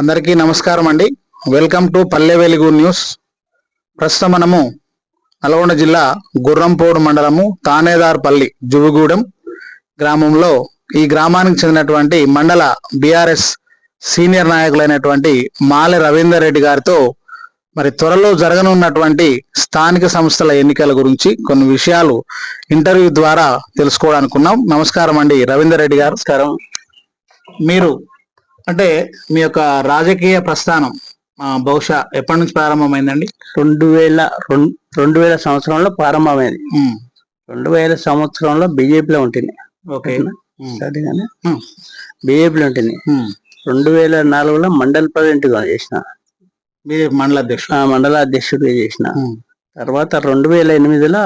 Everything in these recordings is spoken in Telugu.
అందరికీ నమస్కారం అండి. Welcome to Palle Velugu news. ప్రస్తుతం మనము నల్గొండ జిల్లా గుర్రంపోడు మండలము తానేదార్పల్లి జువుగూడెం గ్రామంలో ఈ గ్రామానికి చెందినటువంటి మండల బీఆర్ఎస్ సీనియర్ నాయకులైనటువంటి మాలె రవీందర్ రెడ్డి గారితో మరి త్వరలో జరగనున్నటువంటి స్థానిక సంస్థల ఎన్నికల గురించి కొన్ని విషయాలు ఇంటర్వ్యూ ద్వారా తెలుసుకోవాలనుకున్నాం. నమస్కారం అండి రవీందర్ రెడ్డి గారు. నమస్కారం. మీరు అంటే మీ యొక్క రాజకీయ ప్రస్థానం బహుశా ఎప్పటి నుంచి ప్రారంభమైందండి? రెండు వేల రెండు వేల సంవత్సరంలో ప్రారంభమైంది. రెండు వేల సంవత్సరంలో బీజేపీలో ఉంటుంది ఓకే. సరేగానే? బీజేపీలో ఉంటుంది. రెండు వేల నాలుగులో మండల ప్రెసిడెంట్గా చేసిన మండల అధ్యక్షుడు. మండల అధ్యక్షుడిగా చేసిన. తర్వాత రెండు వేల ఎనిమిదిలో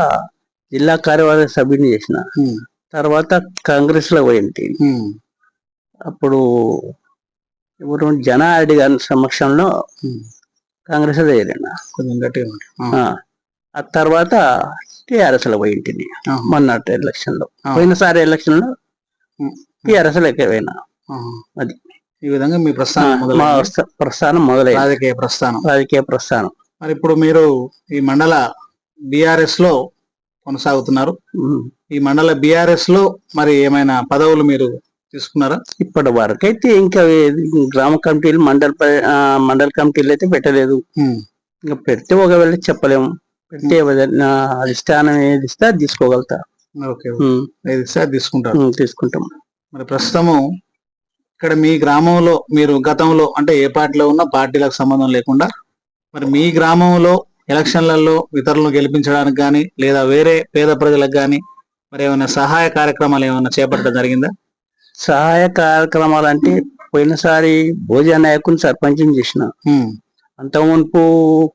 జిల్లా కార్యవర్గ సభ్యుని చేసిన. తర్వాత కాంగ్రెస్లో పోయింది అప్పుడు ఎవరు? జనారెడ్డి గారి సమక్షంలో. కాంగ్రెస్ చేరిన కొంచెం గట్టిగా. ఆ, తర్వాత టిఆర్ఎస్లో పోయింటిని. మొన్న ఎలక్షన్లో. పోయినసారి ఎలక్షన్లో టిఆర్ఎస్ లెక్క పోయినా ఆ. అది. ఈ విధంగా మీ ప్రస్థానం ప్రస్థానం మొదలైంది. రాజకీయ ప్రస్థానం. రాజకీయ ప్రస్థానం. మరి ఇప్పుడు మీరు ఈ మండల బిఆర్ఎస్లో కొనసాగుతున్నారు. ఈ మండల బిఆర్ఎస్లో మరి ఏమైనా పదవులు మీరు తీసుకున్నారా? ఇప్పటి వరకు అయితే ఇంకా గ్రామ కమిటీలు మండల మండల కమిటీలు అయితే పెట్టలేదు. ఇంకా పెడితే ఒకవేళ చెప్పలేము. పెడితే అధిష్టానం ఏది ఇస్తే అది తీసుకోగలుగుతా. ఓకే ఉమ్. ఏది ఇస్తే అది తీసుకుంటారు. ఉమ్, తీసుకుంటాం. మరి ప్రస్తుతము ఇక్కడ మీ గ్రామంలో మీరు గతంలో అంటే ఏ పార్టీలో ఉన్నా పార్టీలకు సంబంధం లేకుండా మరి మీ గ్రామంలో ఎలక్షన్లలో ఇతరులను గెలిపించడానికి కానీ లేదా వేరే పేద ప్రజలకు కానీ మరి ఏమైనా సహాయ కార్యక్రమాలు ఏమైనా చేపట్టడం జరిగిందా? సహాయ కార్యక్రమాలు అంటే పోయినసారి భోజన నాయకుని సర్పంచం చేసిన. ఉమ్, అంతకుమునుపు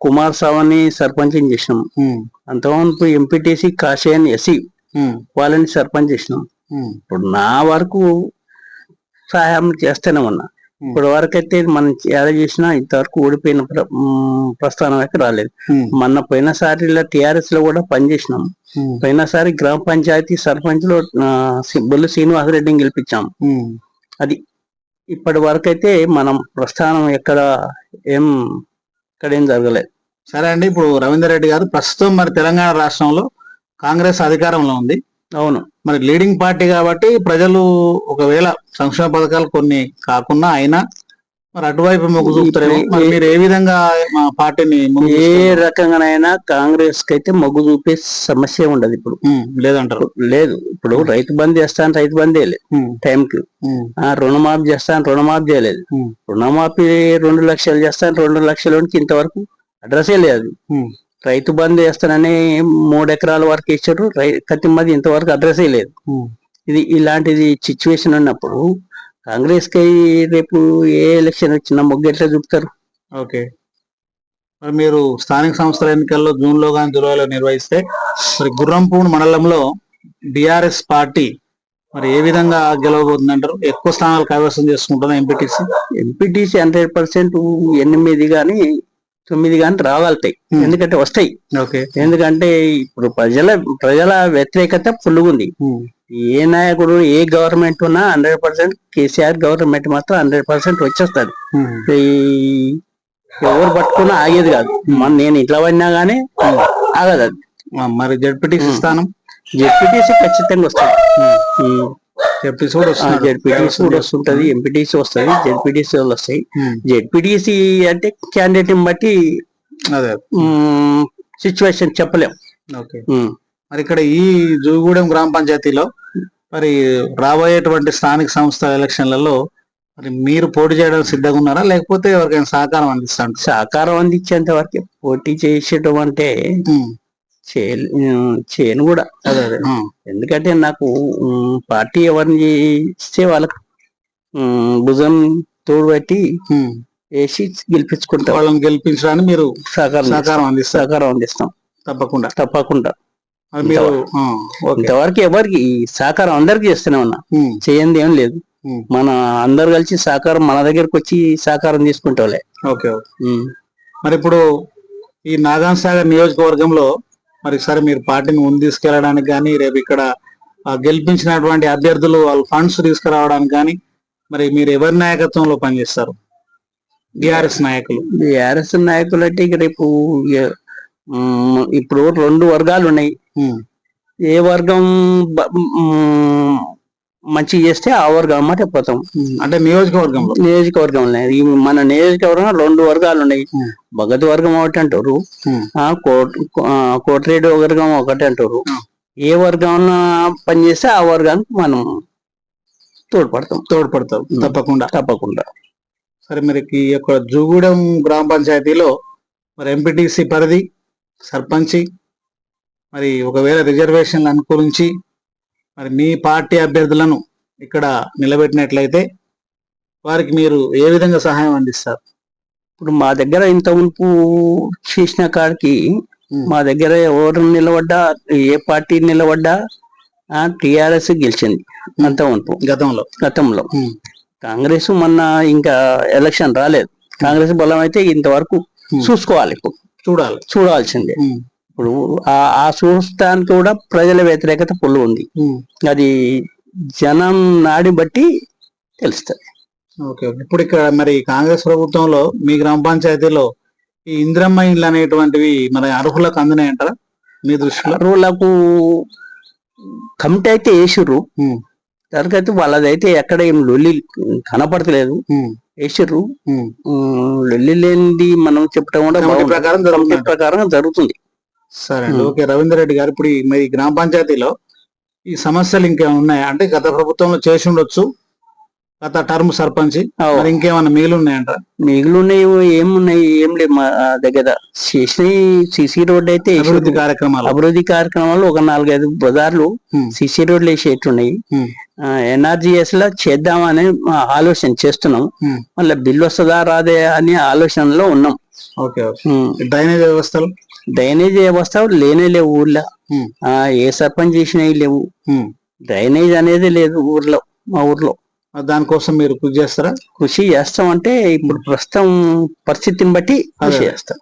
కుమార్ సావని సర్పంచం చేసినాం. ఉమ్, అంతకుమునుపు ఎంపీటీసీ కాశయన్ ఎస్సీ వాళ్ళని సర్పంచ్ చేసినాం. ఇప్పుడు నా వరకు సహాయం చేస్తూనే ఉన్నా. ఇప్పుడు వరకు అయితే మనం ఎలా చేసినా ఇంతవరకు ఓడిపోయిన ప్రస్థానం అయితే రాలేదు. ఉమ్, మొన్న పోయినసారిలో టిఆర్ఎస్లో కూడా పనిచేసినాం ఉమ్, పోయినసారి గ్రామ పంచాయతీ సర్పంచ్లో బొల్లు శ్రీనివాసరెడ్డిని గెలిపించాం. అది ఇప్పటి వరకు అయితే మనం ప్రస్థానం ఎక్కడ ఏం ఇక్కడ ఏం జరగలేదు. సరే అండి ఇప్పుడు రవీందర్ రెడ్డి గారు ప్రస్తుతం మరి తెలంగాణ రాష్ట్రంలో కాంగ్రెస్ అధికారంలో ఉంది. అవును. మరి లీడింగ్ పార్టీ కాబట్టి ప్రజలు ఒకవేళ సంక్షేమ పథకాలు కొన్ని కాకుండా అయినా మరి అటువైపు మొగ్గు చూపుతారేమో. మరి మీరు ఏ విధంగా మా పార్టీని ఏ? రకంగానైనా కాంగ్రెస్కి అయితే మొగ్గు చూపే సమస్య ఉండదు ఇప్పుడు. ఉమ్, లేదంటారు. లేదు. ఇప్పుడు రైతు బంద్ చేస్తాను రైతు బంద్ చేయలేదు. ఉమ్, టైం కి ఉమ్, ఆ రుణమాఫీ చేస్తాను రుణమాఫీ చేయలేదు. ఉమ్, రుణమాఫీ రెండు లక్షలు చేస్తాను రెండు లక్షలకి ఇంతవరకు అడ్రస్సే లేదు. ఉమ్, రైతు బంద్ చేస్తానని మూడు ఎకరాల వరకు ఇచ్చారు. రై కత్తిమది ఇంతవరకు అడ్రస్సే లేదు. ఇది ఇలాంటిది సిచ్యువేషన్ ఉన్నప్పుడు కాంగ్రెస్కి రేపు ఏ ఎలక్షన్ వచ్చినా మొగ్గు ఎట్లా చూపుతారు? ఓకే. మరి మీరు స్థానిక సంస్థల ఎన్నికల్లో జూన్లో కానీ జూలైలో నిర్వహిస్తే మరి గుర్రంపూడి మండలంలో బిఆర్ఎస్ పార్టీ మరి ఏ విధంగా గెలవబోతుంది అంటారు ఎక్కువ స్థానాలు కైవసం చేసుకుంటుందా ఎంపీటీసీ ఎంపీటీసీ హండ్రెడ్ పర్సెంట్ ఎనిమిది గాని తొమ్మిది రాగలుగుతాయి Hmm. ఎందుకంటే వస్తాయి. ఓకే. ఎందుకంటే ఇప్పుడు ప్రజల ప్రజల వ్యతిరేకత ఫుల్లుగా ఉమ్, ఏ నాయకుడు ఏ గవర్నమెంట్ ఉన్నా హండ్రెడ్ పర్సెంట్ కేసీఆర్ గవర్నమెంట్ మాత్రం హండ్రెడ్ పర్సెంట్ వచ్చేస్తుంది ఎవరు పట్టుకున్నా ఆగేది కాదు. మన నేను ఇట్లా పడినా గానీ ఆగదు అది. మరి జడ్పీటీసీ. స్థానం? జెడ్పీటీసీ ఖచ్చితంగా వస్తుంది జడ్పీటీసీ కూడా వస్తున్నారు. జెడ్పీటీసీ కూడా వస్తుంటది ఎంపీటీసీ వస్తుంది జెడ్పీటీసీ వాళ్ళు వస్తాయి. జెడ్పీటీసీ అంటే క్యాండిడేట్ బట్టి అదే. సిచ్యువేషన్ చెప్పలేం. ఓకే. మరి ఇక్కడ ఈ జూగూడెం గ్రామ పంచాయతీలో మరి రాబోయేటువంటి స్థానిక సంస్థల ఎలక్షన్లలో మరి మీరు పోటీ చేయడానికి సిద్ధంగా ఉన్నారా? లేకపోతే ఎవరికైనా సహకారం అందిస్తాను సహకారం అందించేంత వరకు పోటీ చేసేయటం అంటే చేయను కూడా. అదే అదే. ఆ, ఎందుకంటే నాకు పార్టీ ఎవరిని ఇస్తే వాళ్ళకి భుజం తోడు పెట్టి. వేసి గెలిపించుకుంటాం. వాళ్ళని గెలిపించడానికి మీరు సహకారం సహకారం అందిస్తారు సహకారం అందిస్తాం. తప్పకుండా. తప్పకుండా. మరి ఇంతవరకు. ఎవరికి సహకారం అందరికి చేస్తూనే ఉన్నా. చేయండి ఏం లేదు. మన అందరు కలిసి సహకారం మన దగ్గరకు వచ్చి సహకారం తీసుకుంటాంలే. Okay okay. మరి ఇప్పుడు ఈ నాగాన్ సాగర్ నియోజకవర్గంలో మరి సరే మీరు పార్టీని ముందు తీసుకెళ్ళడానికి కానీ రేపు ఇక్కడ గెలిపించినటువంటి అభ్యర్థులు వాళ్ళ ఫండ్స్ తీసుకురావడానికి కానీ మరి మీరు ఎవరి నాయకత్వంలో పనిచేస్తారు? బిఆర్ఎస్ నాయకులు. బీఆర్ఎస్ నాయకులు అంటే ఇక రేపు ఇక, మ్, ఇప్పుడు రెండు వర్గాలు ఉన్నాయి. ఏ వర్గం మంచి చేస్తే ఆ వర్గం అన్నమాట పోతాం. అంటే నియోజకవర్గంలో? నియోజకవర్గం ఈ మన నియోజకవర్గం రెండు వర్గాలు ఉన్నాయి. భగత్ వర్గం ఒకటి అంటారు. ఉమ్, ఆ కోట్ ఆ, కోటిరెడ్డి వర్గం ఒకటి అంటారు. ఏ వర్గం పనిచేస్తే ఆ వర్గానికి మనం తోడ్పడతాం. తోడ్పడతారు ఉమ్. తప్పకుండా. తప్పకుండా. సరే మరి ఈ యొక్క జూగూడెం గ్రామ పంచాయతీలో మరి ఎంపీటీసీ పరిధి సర్పంచి మరి ఒకవేళ రిజర్వేషన్లు అనుకూలించి మరి మీ పార్టీ అభ్యర్థులను ఇక్కడ నిలబెట్టినట్లయితే వారికి మీరు ఏ విధంగా సహాయం అందిస్తారు? ఇప్పుడు మా దగ్గర ఇంత మునుపు చేసిన కాడికి. మా దగ్గర ఎవరు నిలబడ్డా ఏ పార్టీ నిలబడ్డా టిఆర్ఎస్ గెలిచింది అంత మునుపు గతంలో. గతంలో. కాంగ్రెస్ మొన్న ఇంకా ఎలక్షన్ రాలేదు. కాంగ్రెస్ బలం అయితే ఇంతవరకు. చూసుకోవాలి ఇప్పుడు. చూడాలి. చూడాల్సిందే. ఇప్పుడు ఆ ఆ చూస్తానికి కూడా ప్రజల వ్యతిరేకత పుల్లు ఉంది. అది జనం నాడి బట్టి తెలుస్తుంది. ఓకే. ఇప్పుడు ఇక్కడ మరి కాంగ్రెస్ ప్రభుత్వంలో మీ గ్రామ పంచాయతీలో ఈ ఇందిరమ్మ ఇండ్లు అనేటువంటివి మరి అర్హులకు అందినాయంటారా? మీ దృష్టిలో? అరువులకు కమిటీ అయితే వేసిర్రు దానికైతే వాళ్ళదైతే ఎక్కడ ఏం లొల్లి కనపడతలేదు. వేసిర్రు లొల్లి లేనిది మనం చెప్పడం కూడా. ప్రకారం ప్రకారం జరుగుతుంది. సరే. ఓకే రవీందర్ రెడ్డి గారు ఇప్పుడు ఈ మరి గ్రామ పంచాయతీలో ఈ సమస్యలు ఇంకేమైనా ఉన్నాయా? అంటే గత ప్రభుత్వంలో చేసి ఉండొచ్చు. గత టర్మ్ సర్పంచ్ అవు. మరి ఇంకేమైనా మిగిలి ఉన్నాయంట మిగిలినవి ఏమున్నాయి ఏం లేవు మా దగ్గర. చేసిన సిసి రోడ్ అయితే. అభివృద్ధి కార్యక్రమాలు. అభివృద్ధి కార్యక్రమాలు ఒక నాలుగైదు బజార్లు సిసి రోడ్లు వేసేట్టున్నాయి. ఎన్ఆర్జిఎస్లో చేద్దామని ఆలోచన చేస్తున్నాం. మళ్ళీ బిల్లు వస్తుందా రాదే అనే ఆలోచనలో ఉన్నాం. ఓకే. డ్రైనేజ్ వ్యవస్థలు? డ్రైనేజ్ వ్యవస్థ లేనే లేవు ఊర్లో. ఏ సర్పంచ్ చేసినవి లేవు. డ్రైనేజ్ అనేది లేదు ఊర్లో మా ఊర్లో. దానికోసం మీరు కృషి చేస్తారా? కృషి చేస్తాం అంటే ఇప్పుడు ప్రస్తుతం పరిస్థితిని బట్టి కృషి. చేస్తాం.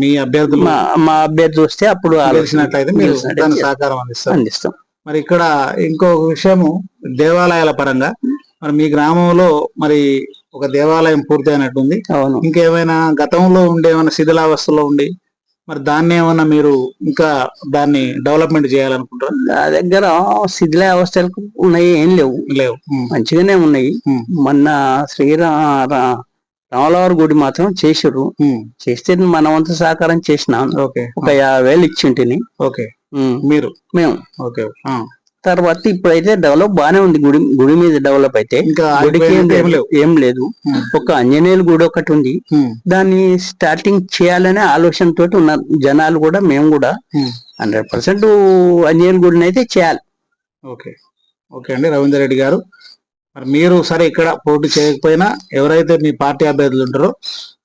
మీ అభ్యర్థులు మా అభ్యర్థి వస్తే అప్పుడు గెలిచినట్లయితే మీరు సహకారం అందిస్తారు అందిస్తాం. మరి ఇక్కడ ఇంకో విషయము దేవాలయాల పరంగా. మరి మీ గ్రామంలో మరి ఒక దేవాలయం పూర్తి అయినట్టుంది అవును. ఇంకేమైనా గతంలో ఉండే ఏమైనా శిథిలావస్థలో ఉండి మరి దాన్ని ఏమైనా మీరు ఇంకా దాన్ని డెవలప్మెంట్ చేయాలనుకుంటారా? నా దగ్గర శిథిల అవస్థలకు ఉన్నాయి ఏం లేవు. లేవు. మంచిగానే ఉన్నాయి. మొన్న శ్రీరా రా- రామలవారి గుడి మాత్రం చేసిర్రు. ఉమ్, చేస్తే మన వంతు సహకారం చేసినాం. ఓకే. ఒక యాభై వేలు ఇచ్చింటిని. ఓకే. మీరు? మేము. ఓకే. తర్వాత ఇప్పుడైతే డెవలప్ బానే ఉంది గుడి గుడి మీద డెవలప్ అయితే. గుడికి ఏం లేదు ఉమ్, ఒక ఆంజనేయుల గుడి ఒకటి ఉంది. ఉమ్, దాన్ని స్టార్టింగ్ చేయాలనే ఆలోచనతో ఉన్నారు జనాలు కూడా మేము కూడా ఉమ్. హండ్రెడ్ పర్సెంట్ ఆంజనేయుల గుడిని అయితే చేయాలి. ఓకే. ఓకే అండి రవీందర్ రెడ్డి గారు. మరి మీరు సరే ఇక్కడ పోటీ చేయకపోయినా ఎవరైతే మీ పార్టీ అభ్యర్థులు ఉంటారో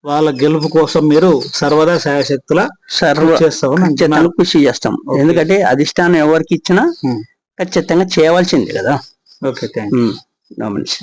వాళ్ళ గెలుపు కోసం మీరు సర్వదా శాయశక్తుల సర్వ ఖచ్చితంగా కృషి చేస్తాం. ఎందుకంటే అధిష్టానం ఎవరికి ఇచ్చినా. ఖచ్చితంగా చేయవలసింది కదా. ఓకే థ్యాంక్ ఉమ్, గమనించాం